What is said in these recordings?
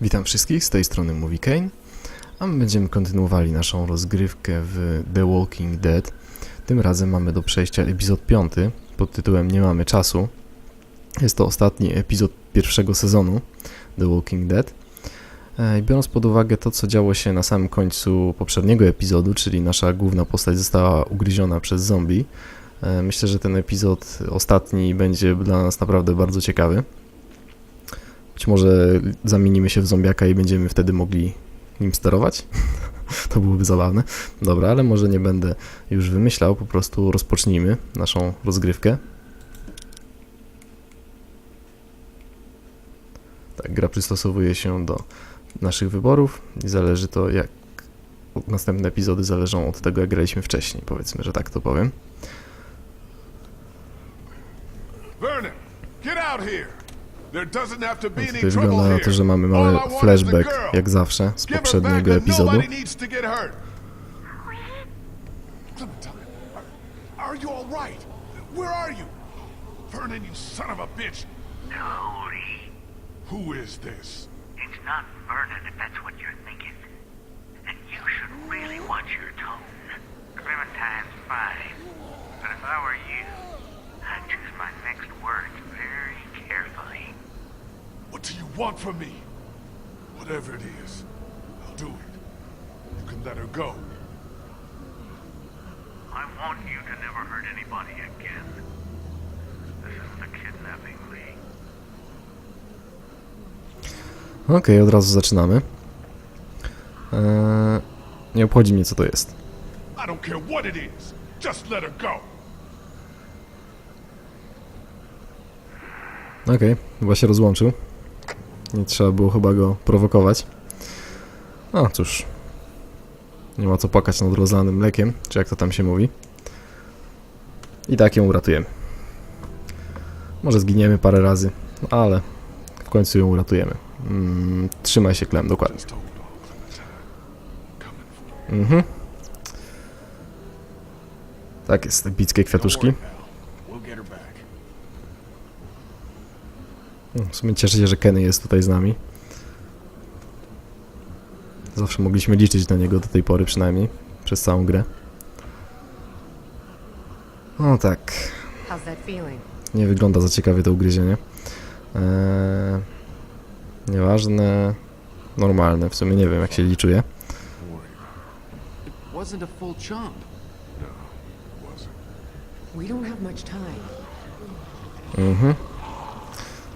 Witam wszystkich, z tej strony Mówi Kane, a my będziemy kontynuowali naszą rozgrywkę w The Walking Dead. Tym razem mamy do przejścia epizod 5 pod tytułem Nie mamy czasu. Jest to ostatni epizod pierwszego sezonu The Walking Dead. E, I biorąc pod uwagę to, co działo się na samym końcu poprzedniego epizodu, czyli nasza główna postać została ugryziona przez zombie, e, myślę, że ten epizod ostatni będzie dla nas naprawdę bardzo ciekawy. Być może zamienimy się w zombiaka i będziemy wtedy mogli nim sterować. to byłoby zabawne. Dobra, ale może nie będę już wymyślał, po prostu rozpocznijmy naszą rozgrywkę. Tak, gra przystosowuje się do naszych wyborów i zależy to jak następne epizody zależą od tego jak graliśmy wcześniej, powiedzmy, że tak to powiem. Vernon, get out here. There doesn't have to wygląda na to, że mamy mały flashback, jak zawsze, z poprzedniego epizodu. Nobody needs to get hurt. Clementine, are, are you all right? Where are you? Vernon, you son of a bitch. Cody, Who is this? it's not Vernon if that's what you're thinking. And you should really watch your tone. Clementine's fine. But if I were you, I'd choose my next words very carefully. What do you want from me? Whatever it is, I'll do it. You can let her go. I want you to never hurt anybody again. This kidnapping. Okej, od razu zaczynamy. Eee, nie obchodzi mnie, co to jest. I don't care what it is. Just let her go. Okej, chyba się rozłączył. Nie trzeba było chyba go prowokować. No cóż. Nie ma co płakać nad rozlanym mlekiem, czy jak to tam się mówi. I tak ją uratujemy. Może zginiemy parę razy, ale w końcu ją uratujemy. Mm, trzymaj się klem, dokładnie. Mhm. Tak jest, epickie kwiatuszki. Don't worry, pal. We'll get her back. W sumie cieszę się, że Kenny jest tutaj z nami. Zawsze mogliśmy liczyć na niego do tej pory przynajmniej, przez całą grę. No tak, nie wygląda za ciekawie to ugryzienie. Eee, nieważne, normalne, w sumie nie wiem jak się liczuje. Wasn't a full chomp. No, it wasn't. We don't have much time. Mhm.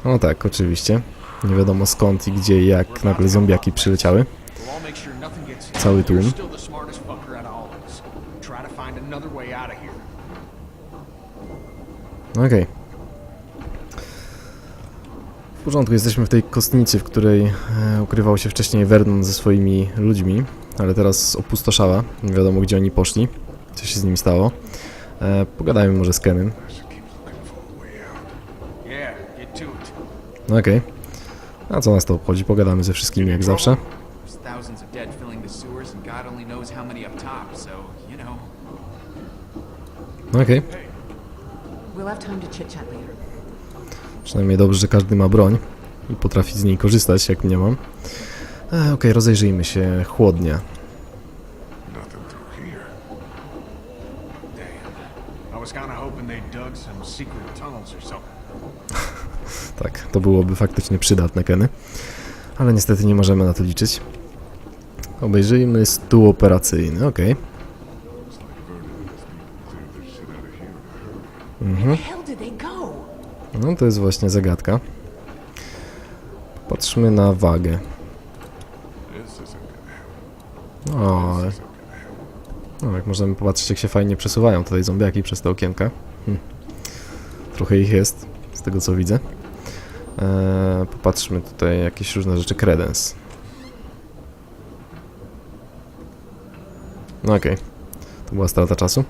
No tak, oczywiście. Nie wiadomo skąd i gdzie i jak nagle zombiaki przyleciały. Cały tłum. Okej. W porządku, jesteśmy w tej kostnicy, w której e, ukrywał się wcześniej Vernon ze swoimi ludźmi, ale teraz opustoszała. Nie wiadomo, gdzie oni poszli, co się z nimi stało. E, pogadajmy może z Kenem. I should keep looking for a way out. Yeah, get to it. No okej. A co nas to obchodzi? Pogadamy ze wszystkimi jak zawsze. There's thousands of dead filling the sewers, and God only knows how many up top, so, you know. Okej. We'll have time to chit chat later. Przynajmniej dobrze, że każdy ma broń i potrafi z niej korzystać, jak mnie mam. E, okej, rozejrzyjmy się. Chłodnia. Nothing through here. Damn. I was kinda hoping they dug some secret tunnels or something. Tak, to byłoby faktycznie przydatne, Keny. Ale niestety nie możemy na to liczyć. Obejrzyjmy stół operacyjny, hurry. Mhm. No to jest właśnie zagadka. Patrzmy na wagę. O, no jak możemy popatrzeć, jak się fajnie przesuwają tutaj zombiaki przez te okienka. Hm. Trochę ich jest, z tego co widzę. Eee, popatrzmy tutaj, jakieś różne rzeczy. Credence. No okej, to była strata czasu.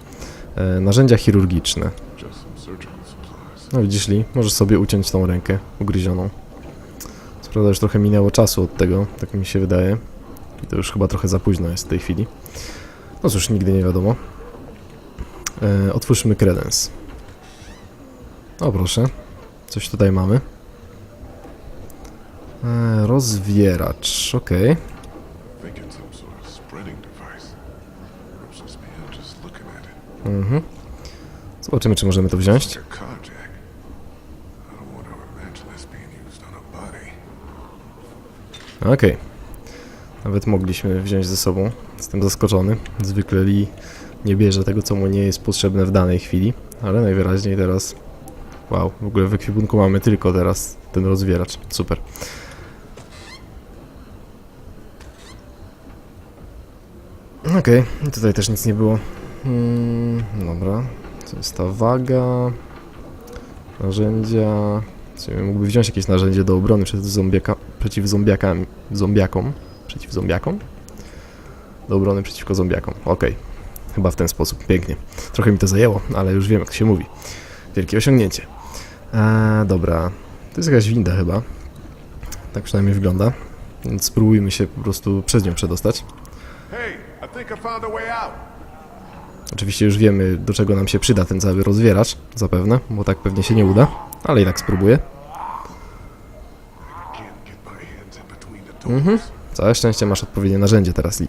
Eee, narzędzia chirurgiczne. No widzisz Lee, możesz sobie uciąć tą rękę ugryzioną. Co prawda już trochę minęło czasu od tego, tak mi się wydaje. I to już chyba trochę za późno jest w tej chwili. No cóż, nigdy nie wiadomo. E, otwórzmy kredens. O proszę, coś tutaj mamy. E, rozwieracz, it. Mhm. Zobaczymy, czy możemy to wziąć. Okej. Nawet mogliśmy wziąć ze sobą. Jestem zaskoczony. Zwykle Lee nie bierze tego, co mu nie jest potrzebne w danej chwili, ale najwyraźniej teraz... Wow, w ogóle w ekwipunku mamy tylko teraz ten rozwieracz. Super. Okej, i tutaj też nic nie było. Hmm, dobra. Co jest ta waga? Narzędzia... Czyli mógłby wziąć jakieś narzędzie do obrony przed zombiaka, przeciw zombiakami, zombiakom, przeciw zombiakom? Do obrony przeciwko zombiakom, okej. Chyba w ten sposób, pięknie. Trochę mi to zajęło, ale już wiem jak się mówi. Wielkie osiągnięcie. Eee, dobra, to jest jakaś winda chyba. Tak przynajmniej wygląda. Więc spróbujmy się po prostu przez nią przedostać. Oczywiście już wiemy, do czego nam się przyda ten cały rozwieracz, zapewne, bo tak pewnie się nie uda, ale i tak spróbuję. Doors. Całe szczęście masz odpowiednie narzędzie teraz, Lee.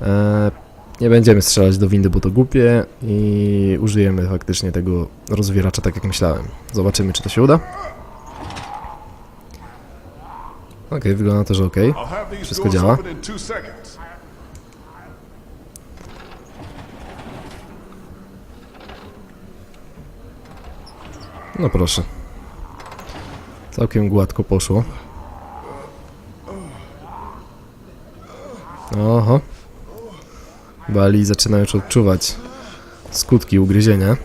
Eee, nie będziemy strzelać do windy, bo to głupie i użyjemy faktycznie tego rozwieracza tak jak myślałem. Zobaczymy, czy to się uda. Okej, wygląda to, że these Wszystko działa. No proszę. Całkiem gładko poszło. Oho. Bali zaczyna już odczuwać skutki ugryzienia.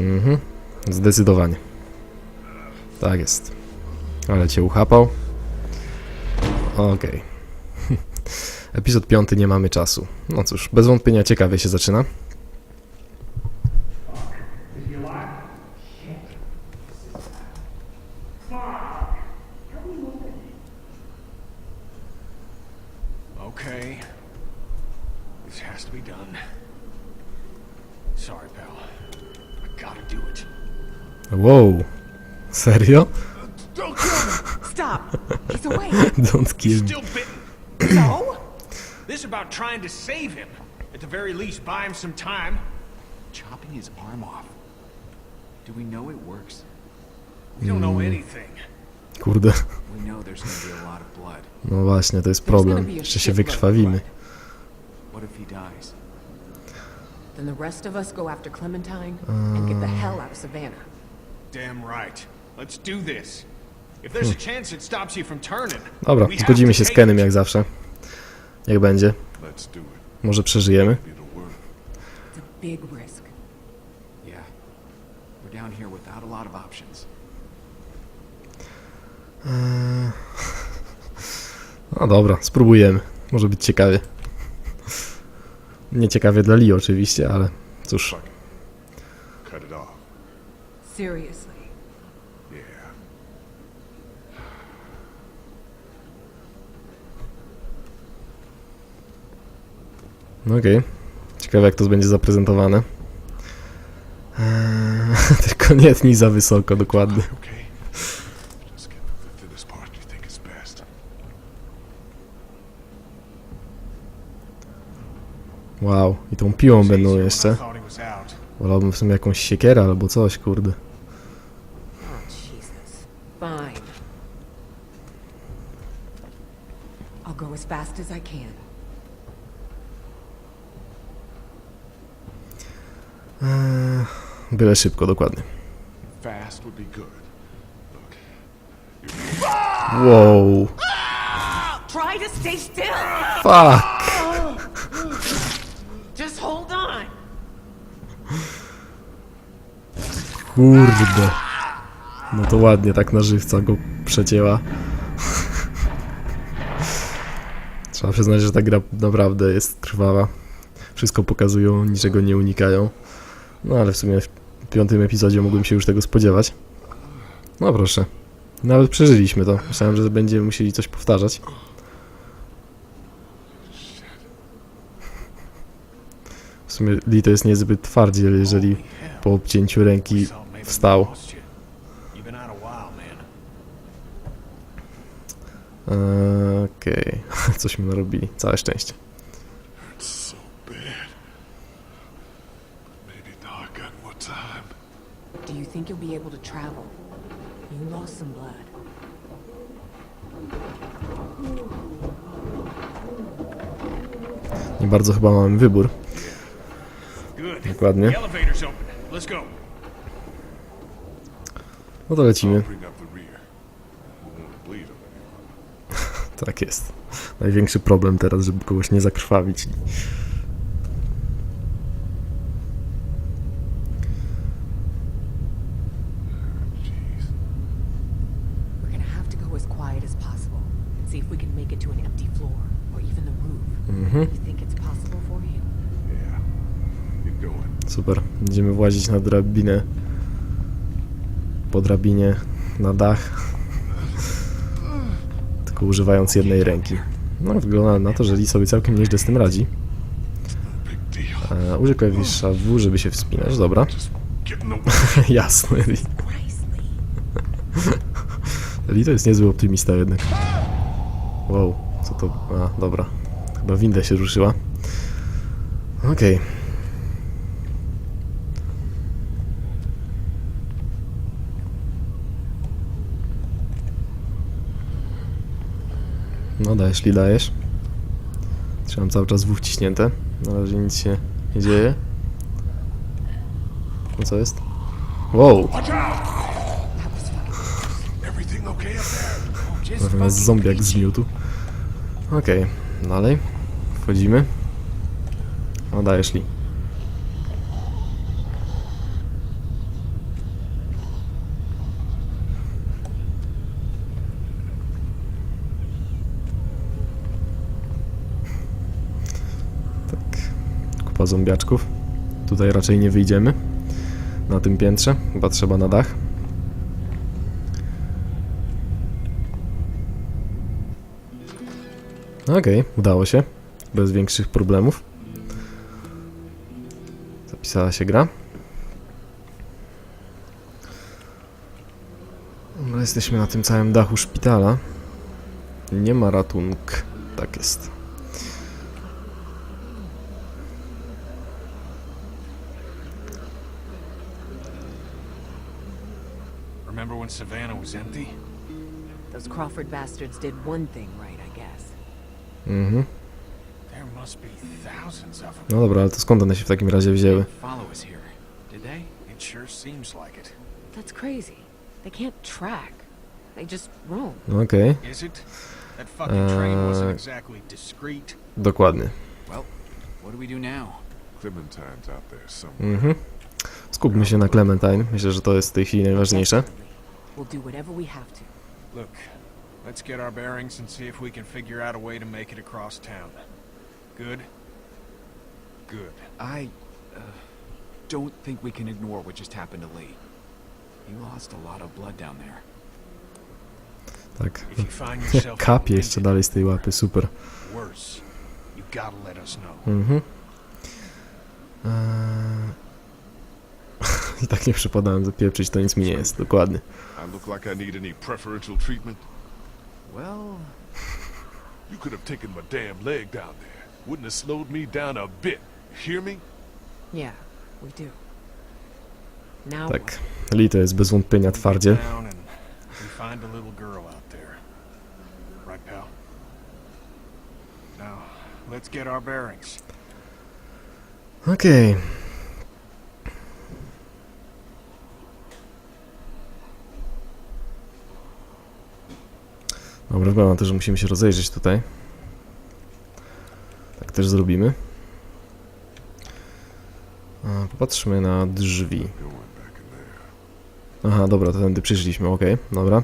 Mhm. Zdecydowanie. Tak jest. Ale cię uchapał. Okej. Epizod piąty nie mamy czasu. No cóż, bez wątpienia ciekawie się zaczyna. Serio? Don't kill me! Stop! He's awake. Don't kill me. Still bitten. No? This is about trying to save him. At the very least, buy him some time. Chopping his arm off. Do we know it works? We don't know mm. anything. Kurde. We know there's gonna be a lot of blood. No właśnie, to jest problem. Jeszcze się wykrwawimy. What if he dies? Then the rest of us go after Clementine and get the ah. hell out of Savannah. Damn right. Let's do this. If there's a chance it stops you from turning. Dobra, we have zgodzimy się z take Kenem it. jak zawsze. Jak będzie. Let's do it. Może przeżyjemy. Be the word. It's a big risk. Yeah. We're down here without a lot of options. No dobra, spróbujemy. Może być ciekawie. Nie ciekawie dla Lee oczywiście, ale cóż. Cut it off. Seriously. Yeah. No okej. Ciekawe jak to będzie zaprezentowane. Eee, tylko nie tnij za wysoko, dokładnie. Okay. Wow, i tą piłą będą jeszcze. Wolałbym w sumie jakąś siekierę albo coś, kurde. Oh, Jesus. Fine. I'll go as fast as I can. Eee, byle szybko, dokładnie. Fast would be good. Wow, Try to stay still! fuck! Just hold on! Kurde. No to ładnie tak na żywca go przecięła. Trzeba przyznać, że ta gra naprawdę jest krwawa. Wszystko pokazują, niczego nie unikają. No ale w sumie w piątym epizodzie mógłbym się już tego spodziewać. No proszę. Nawet przeżyliśmy to. Myślałem, że będziemy musieli coś powtarzać. W sumie to jest niezbyt twardziel, jeżeli po obcięciu ręki Wstał. Eee, Okej, coś mi narobili. Całe szczęście. It's so bad. Maybe now I got more time. Do you think you'll be able to travel? You lost some blood. Nie bardzo chyba mamy wybór. Dokładnie. No to lecimy. Bring up the rear. I won't bleed them Tak jest. Największy problem teraz, żeby kogoś nie zakrwawić. Going. Super. Będziemy włazić na drabinę. Po drabinie na dach. Tylko używając jednej ręki. No, wygląda na to, że Lee sobie całkiem nieźle z tym radzi. E, użyj klawisza W, żeby się wspinać. Dobra. Jasne, Lee. Lee. To jest niezły optymista jednak. Wow, co to... A, dobra. Chyba winda się ruszyła. Okej. No dajesz, Lee, dajesz. Trzymam cały czas W wciśnięte. Na razie nic się nie dzieje. No co jest? Wow! Okay Natomiast zombiak z miutu. Okej, dalej. Wchodzimy. O, dajesz li. Tak. Kupa zombiaczków. Tutaj raczej nie wyjdziemy. Na tym piętrze. Chyba trzeba na dach. Okej, udało się. Bez większych problemów. Zapisała się gra. No, jesteśmy na tym całym dachu szpitala. Nie ma ratunku. Tak jest. When Savannah was empty? Those Crawford bastards did one thing right, I guess. Mhm. There must be thousands of them. No dobra, ale to skąd one się w takim razie wzięły? Follow us here. Did they? It sure seems like it. That's crazy. They can't track. They just roam. No okej, Is it? That fucking train wasn't Uh, exactly discreet. dokładnie. What do we do now? Clementine's out there somewhere. Mhm. Skupmy się na Clementine. Myślę, że to jest w tej chwili najważniejsze. Definitely. We'll do whatever we have to. Look, let's get our bearings and see if we can figure out a way to make it across town. Good? Good. I uh, don't think we can ignore what just happened to Lee. He lost a lot of blood down there. Tak. If you find yourself Kapie jeszcze dalej z tej łapy, super. worse, you gotta let us know. Mhm. Eee... I tak nie przypadałem zapieprzyć, to nic mi nie jest, dokładnie. I look like I need any preferential treatment? Well, You could have taken my damn leg down there. Wouldn't have slowed me down a bit. Hear me? Yeah, we do. Now Tak. Lee to jest bez wątpienia twardzie. down and we find a little girl out there. Right, pal? Now, let's get our bearings. Okej. Dobra, wygląda na to, że musimy się rozejrzeć tutaj. Tak też zrobimy. A, Popatrzmy na drzwi. Aha, dobra, to tędy przyszliśmy, okej, dobra.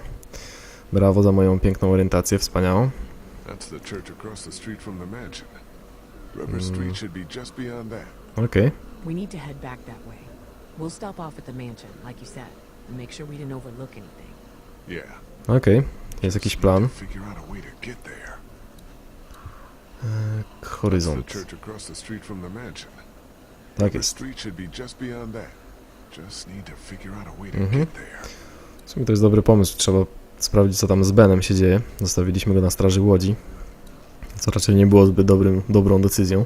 Brawo za moją piękną orientację, wspaniałą. Mm. That. Okej, We need to head back that way. We'll stop off at the mansion, like you said, and make sure we didn't overlook anything. Yeah. okej. Jest jakiś plan. Horyzont. Tak jest. Mhm. W sumie to jest dobry pomysł, trzeba sprawdzić co tam z Benem się dzieje. Zostawiliśmy go na straży łodzi, co raczej nie było zbyt dobrym, dobrą decyzją.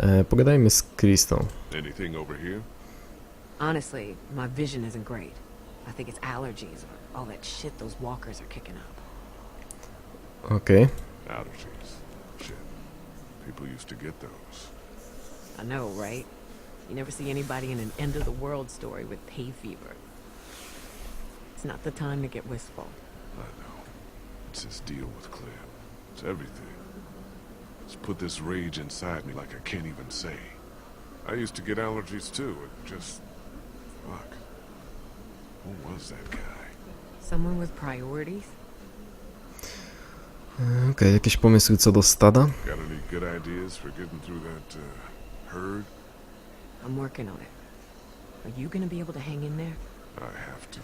E, pogadajmy z Kristą. Honestly, my vision isn't great. I think it's allergies or all that shit those walkers are kicking up. Okej. Allergies. Shit. People used to get those. I know, right? You never see anybody in an end of the world story with hay fever. It's not the time to get wistful. I know. It's this deal with Clem. It's everything. It's put this rage inside me like I can't even say. I used to get allergies too. It just. Fuck. Who was that guy? Someone with priorities? Okej, jakieś pomysły co do stada? Got any good ideas for getting through that, uh, herd? I'm working on it. Are you gonna be able to hang in there? I have to.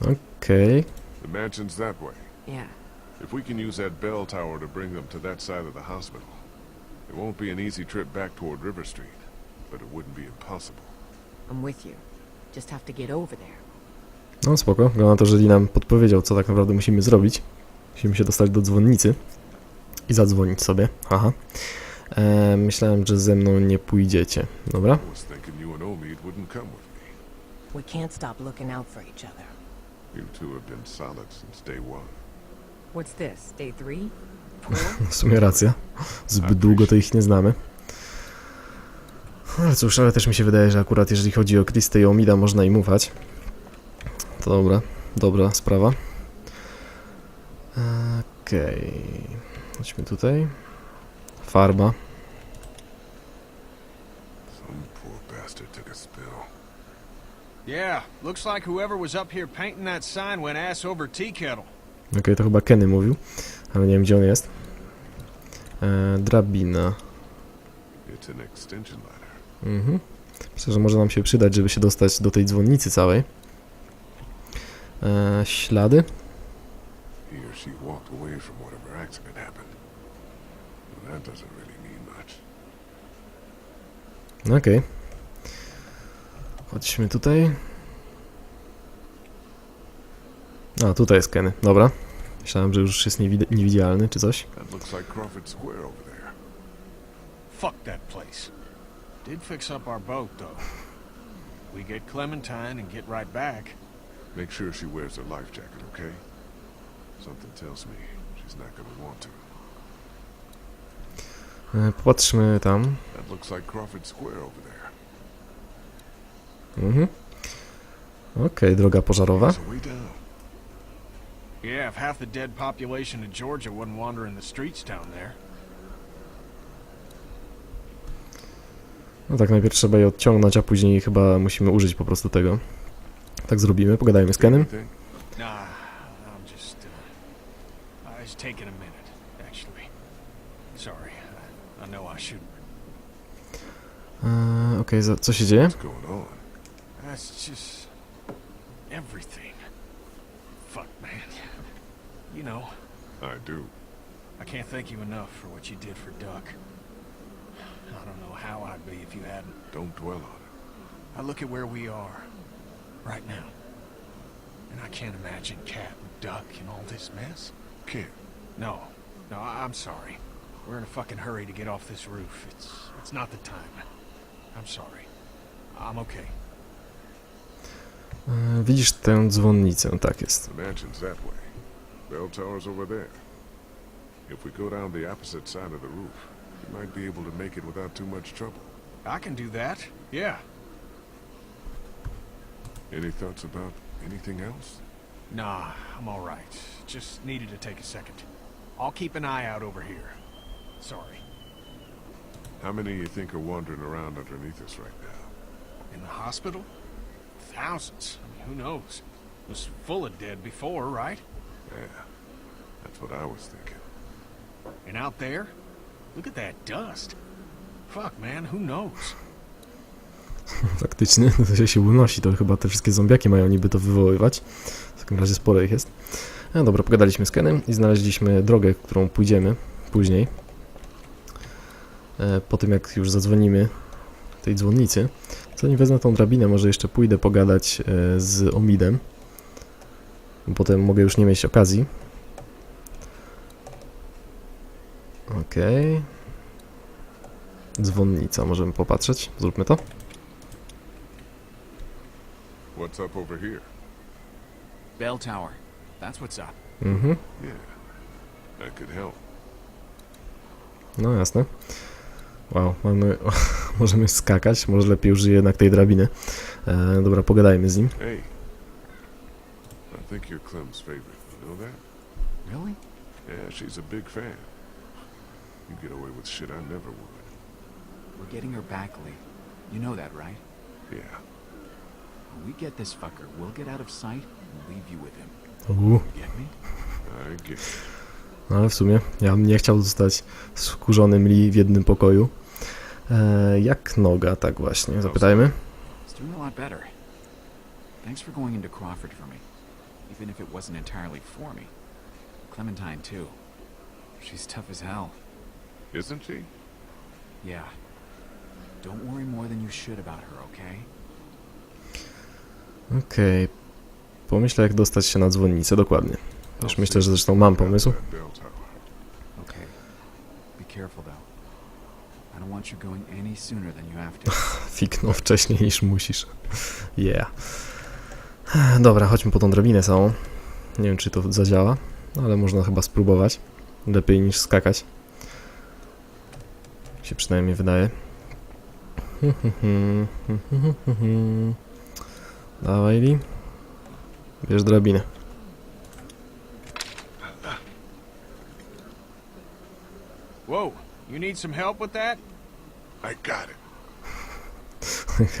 Okej. The mansion's that way. Yeah. If we can use that bell tower to bring them to that side of the hospital, it won't be an easy trip back toward River Street, but it wouldn't be impossible. I'm with you. Just have to get over there. No spoko, wygląda na to, że Lee nam podpowiedział co tak naprawdę musimy zrobić. Musimy się dostać do dzwonnicy i zadzwonić sobie. Aha. E, myślałem, że ze mną nie pójdziecie. Dobra. I was thinking you and Omid wouldn't come with me. We can't stop looking out for each other. You two have been solid since day one. What's this? Day three? Four? W sumie racja. Zbyt długo to ich nie znamy. No Ale cóż, ale też mi się wydaje, że akurat jeżeli chodzi o Kristę i Omida można im ufać. To dobra, dobra sprawa. Okej. Chodźmy tutaj. Farba. Yeah, looks like whoever was up here painting that sign went ass over tea kettle. Okej, to chyba Kenny mówił, ale nie wiem gdzie on jest. E, drabina. Mhm. Myślę, że może nam się przydać, żeby się dostać do tej dzwonnicy całej. E, ślady. He or she walked away from whatever accident happened. Well, that doesn't really mean much. Okej. Chodźmy tutaj. A, tutaj jest Kenny. Dobra. Myślałem, że już jest niewid- niewidzialny czy coś. That looks like Crawford Square over there. Fuck that place. Did fix up our boat, though. We get Clementine and get right back. Make sure she wears her life jacket, okay? Something tells me she's not gonna want to. E, popatrzmy tam. That looks like Crawford Square over there. Mhm. Okej, droga pożarowa. There's a way down. Yeah, if half the dead population of Georgia wasn't wandering the streets down there. No tak, najpierw trzeba je odciągnąć, a później chyba musimy użyć po prostu tego. Tak zrobimy, pogadajmy z Kenem. Anything? Nah, I'm just, uh, I was taking a minute, actually. Sorry, I, I know I should. E, Okej, za- co się dzieje? What's going on? That's just everything. Fuck, man. You know, I do. I can't thank you enough for what you did for Duck. I don't know how I'd be if you hadn't. Don't dwell on it. I look at where we are right now, and I can't imagine Cat and Duck in all this mess. Can't. No, no, I- I'm sorry. We're in a fucking hurry to get off this roof. It's it's not the time. I'm sorry. I'm okay. Widzisz tę dzwonnicę, tak jest. The mansion's that way. Bell tower's over there. If we go down the opposite side of the roof, we might be able to make it without too much trouble. I can do that. Yeah. Any thoughts about anything else? Nah, I'm all right. Just needed to take a second. I'll keep an eye out over here. Sorry. How many you think are wandering around underneath us right now? In the hospital? Thousands. I mean, who knows? It was full of dead before, right? Yeah, that's what I was thinking. And out there? Look at that dust. Fuck, man, who knows? Faktycznie, to się- się unosi, to chyba te wszystkie zombiaki mają niby to wywoływać. W takim razie sporo ich jest. No dobra, pogadaliśmy z Kenem i znaleźliśmy drogę, którą pójdziemy później. E, Po tym jak już zadzwonimy tej dzwonnicy. Zanim wezmę tą drabinę, może jeszcze pójdę pogadać e, z Omidem. Potem mogę już nie mieć okazji. Okej. Dzwonnica, możemy popatrzeć. Zróbmy to. What's up over here? Bell Tower. That's what's up. Mhm. Yeah, that could help. No jasne. Wow, mamy, możemy skakać, może lepiej użyję jednak tej drabiny. E, dobra, pogadajmy z nim. Hey, I think you're Clem's favorite. You know that? Really? Yeah, she's a big fan. You get away with shit I never would. We're getting her back, Lee. You know that, right? Yeah. We get this fucker, we'll get out of sight and leave you with him. Uuu, Get me? I get it. no ale w sumie ja bym nie chciał zostać z wkurzonym Lee w jednym pokoju. E, jak noga, tak właśnie, zapytajmy. It's doing a lot better. Thanks for going into Crawford for me. Even if it wasn't entirely for me. Clementine, too. She's tough as hell. Isn't she? Yeah. Don't worry more than you should about her, okay? Okej. Pomyślę jak dostać się na dzwonnicę, dokładnie. Już myślę, że zresztą mam pomysł. Okay. Fiknął wcześniej niż musisz. Yeah. Dobra, chodźmy po tą drabinę całą. Nie wiem, czy to zadziała, ale można chyba spróbować. Lepiej niż skakać. Się przynajmniej wydaje. Dawaj, Lee. Bierz drabinę. Whoa, you need some help with that? I got it.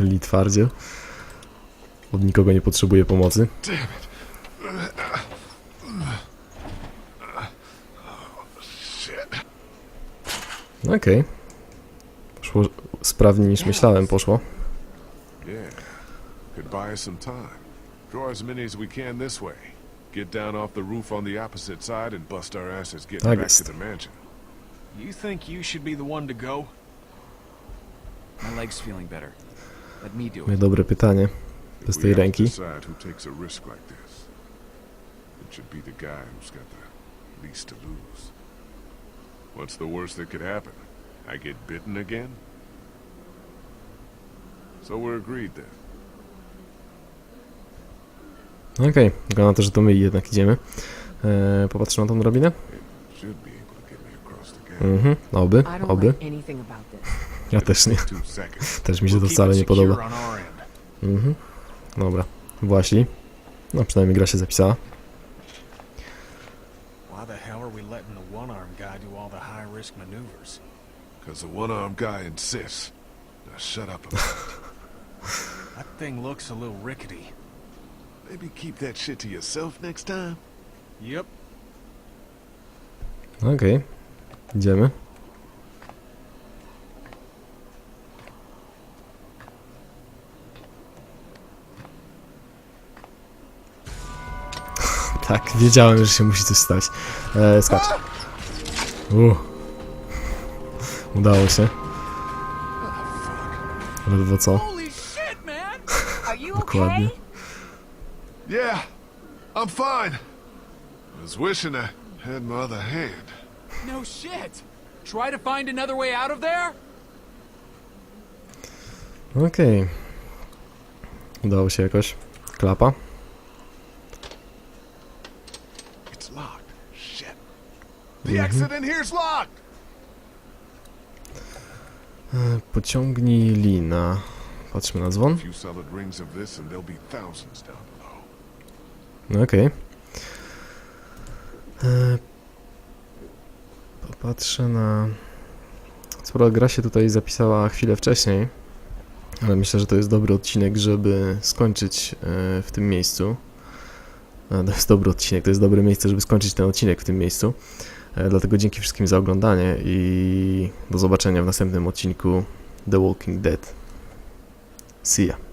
Lee twardziel. Od nikogo nie potrzebuje pomocy. Okej. Poszło sprawniej niż myślałem, poszło. Yeah. Could buy us some time. Draw as many as we can this way. Get down off the roof on the opposite side and bust our asses getting Tak back to the mansion. You think you should be the one to go? My leg's feeling better. Let me do Moje it. dobre pytanie. If Bez we tej ręki. decide who takes a risk like this, it should be the guy who's got the least to lose. What's the worst that could happen? I get bitten again? So we're agreed then. Okej, wygląda na to, że to my jednak idziemy. Eee, popatrzę na tą drabinę. Mhm, oby, oby. Ja też nie. Też mi się to wcale nie podoba. Mhm. Dobra, właśnie. No przynajmniej gra się zapisała. Because the one-armed guy insists. Now shut up about it. That thing looks a little rickety. Maybe keep that shit to yourself next time? Yep. Okej, idziemy. Tak, wiedziałem, że się musi coś stać. E, skacz. U. Udało się. Ledwo co. Holy shit, man! Are you Dokładnie. Yeah, I'm fine. I was wishing I had my other hand. No shit! Try to find another way out of there? Okej. Udało się jakoś. Klapa. It's locked. Shit. The exit in here's locked! E, pociągnij lina. Patrzmy na dzwon. Few solid rings of this and there'll be thousands down below. No okej. E, Popatrzę na... Sporo gra się tutaj zapisała chwilę wcześniej, ale myślę, że to jest dobry odcinek, żeby skończyć e, w tym miejscu. E, To jest dobry odcinek, to jest dobre miejsce, żeby skończyć ten odcinek w tym miejscu. Dlatego dzięki wszystkim za oglądanie i do zobaczenia w następnym odcinku The Walking Dead. See ya.